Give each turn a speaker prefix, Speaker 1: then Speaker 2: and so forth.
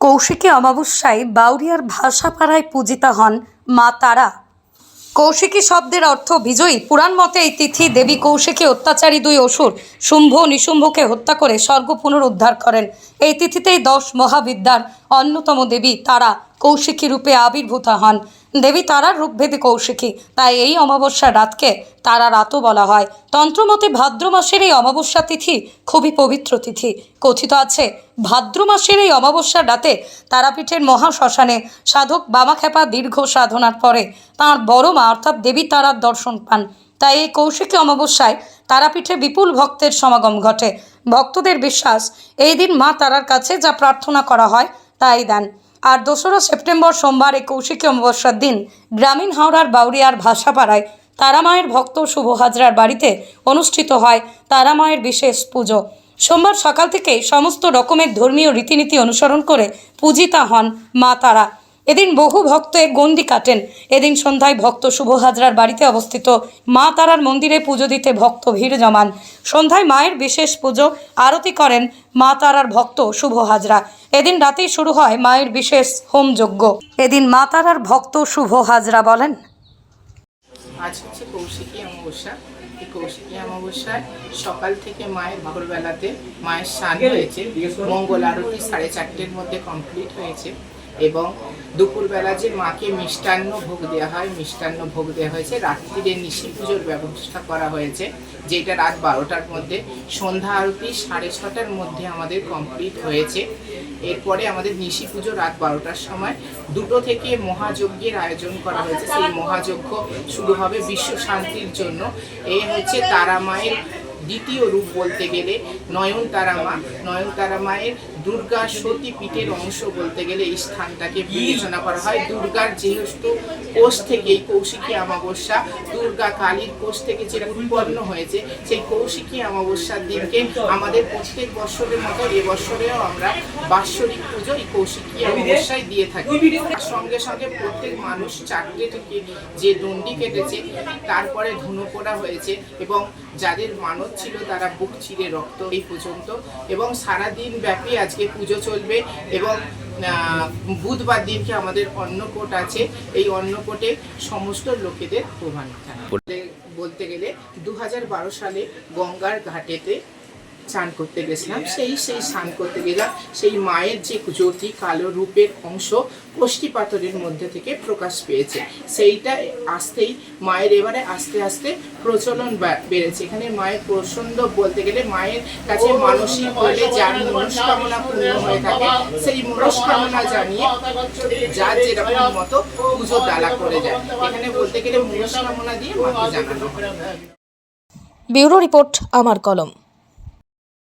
Speaker 1: কৌশিকী অমাবস্যায় বাউরিয়ার ভাষাপাড়ায় পূজিতা হন মা তারা। কৌশিকী শব্দের অর্থ বিজয়ী। পুরাণ মতে এই তিথি দেবী কৌশিকী অত্যাচারী দুই অসুর, শুম্ভ নিশুম্ভকে হত্যা করে স্বর্গ পুনরুদ্ধার করেন। এই তিথিতেই দশ মহাবিদ্যার অন্যতম দেবী তারা। কৌশিকী রূপে আবির্ভূত হন। দেবী তারার রূপভেদে কৌশিকী, তাই এই অমাবস্যা রাতকে তারা রাতও বলা হয়। তন্ত্রমতে ভাদ্র মাসের এই অমাবস্যা তিথি খুবই পবিত্র তিথি। কথিত আছে, ভাদ্র মাসের এই অমাবস্যার রাতে তারাপীঠের মহাশ্মশানে সাধক বামাখ্যাপা দীর্ঘ সাধনার পরে তাঁর বড় মা অর্থাৎ দেবী তারার দর্শন পান। তাই এই কৌশিকী অমাবস্যায় তারাপীঠে বিপুল ভক্তের সমাগম ঘটে। ভক্তদের বিশ্বাস, এই দিন মা তারার কাছে যা প্রার্থনা করা হয়, তাই দেন। আর দোসরা সেপ্টেম্বর সোমবার এ কৌশিকী অমাবস্যার দিন গ্রামীণ হাওড়ার বাউরিয়ার ভাষাপাড়ায় তারামায়ের ভক্ত শুভ হাজরার বাড়িতে অনুষ্ঠিত হয় তারামায়ের বিশেষ পুজো। সোমবার সকাল থেকে সমস্ত রকমের ধর্মীয় রীতিনীতি অনুসরণ করে পূজিতা হন মা তারা। এদিন বহু ভক্ত ভক্তে গন্ডি কাটেন। এদিন সন্ধ্যায় ভক্ত শুভ হাজরার বাড়িতে অবস্থিত মা তারার মন্দিরে পুজো দিতে ভক্ত ভিড় জমান। সন্ধ্যায় মায়ের বিশেষ পুজো, আরতি করেন মা তারার ভক্ত শুভ হাজরা এদিন রাতেই শুরু হয় মায়ের বিশেষ হোম হোমযজ্ঞ এদিন মা তারার ভক্ত শুভ হাজরা বলেন,
Speaker 2: আজ হচ্ছে কৌশিকী অমাবস্যা। এই কৌশিকী অমাবস্যায় সকাল থেকে মায়ের ভোরবেলাতে মায়ের স্নান হয়েছে। মঙ্গল আরতি সাড়ে চারটের মধ্যে কমপ্লিট হয়েছে। এবং দুপুরবেলা যে মাকে মিষ্টান্ন ভোগ দেওয়া হয়, মিষ্টান্ন ভোগ দেওয়া হয়েছে, রাত্রিরে নিশি পুজোর ব্যবস্থা করা হয়েছে, যেটা রাত বারোটার মধ্যে। সন্ধ্যা আরতি সাড়ে ছটার মধ্যে আমাদের কমপ্লিট হয়েছে। এরপরে আমাদের নিশি পুজো রাত বারোটার সময়। দুটো থেকে মহাযজ্ঞের আয়োজন করা হয়েছে। সেই মহাযজ্ঞ শুরু হবে বিশ্ব শান্তির জন্য। এ হচ্ছে তারা মায়ের দ্বিতীয় রূপ বলতে গেলে নয়ন তারা মা। নয়ন তারা মায়ের দুর্গা সতী পীঠের অংশ বলতে গেলে এই স্থানটাকে বিবেচনা করা হয়। দুর্গার যেহেতু কোষ থেকে এই কৌশিকী অমাবস্যা, দুর্গা কালীর কোষ থেকে যেটা উৎপন্ন হয়েছে, সেই কৌশিকী অমাবস্যার দিনকে আমাদের প্রত্যেক বছরের মতো এবছরেও আমরা বাৎসরিক পুজো এই কৌশিকী অমাবস্যায় দিয়ে থাকি। সঙ্গে সঙ্গে প্রত্যেক মানুষ চারটে থেকে যে দণ্ডি কেটেছে, তারপরে ধুনো পোড়া হয়েছে এবং যাদের মানত ছিল তারা বুক চিরে রক্ত এই পর্যন্ত এবং সারাদিন ব্যাপী আজকে পুজো চলবে এবং বুধবার দিনকে আমাদের অন্নকোট আছে। এই অন্নকোটে সমস্ত লোকেদের প্রমাণ বলতে গেলে দু হাজার বারো সালে গঙ্গার ঘাটেতে স্নান করতে গেছিলাম সেই সেই স্নান করতে গেলাম সেই মায়ের যে জ্যোতি কালো রূপের অংশ কষ্টি পাথরের মধ্যে থেকে প্রকাশ পেয়েছে সেইটা আসতেই মায়ের এবারে আস্তে আস্তে প্রচলন বেড়েছে এখানে মায়ের প্রসন্ন বলতে গেলে মায়ের কাছে মানসিক হলে যার মনস্কামনা পূর্ণ হয়ে থাকে সেই মনস্কামনা জানিয়ে যার যেরকম মতো পুজো ডালা করে যায় এখানে বলতে গেলে মনস্কামনা দিয়ে মাকে জানানো হয়
Speaker 1: ব্যুরো রিপোর্ট আমার কলম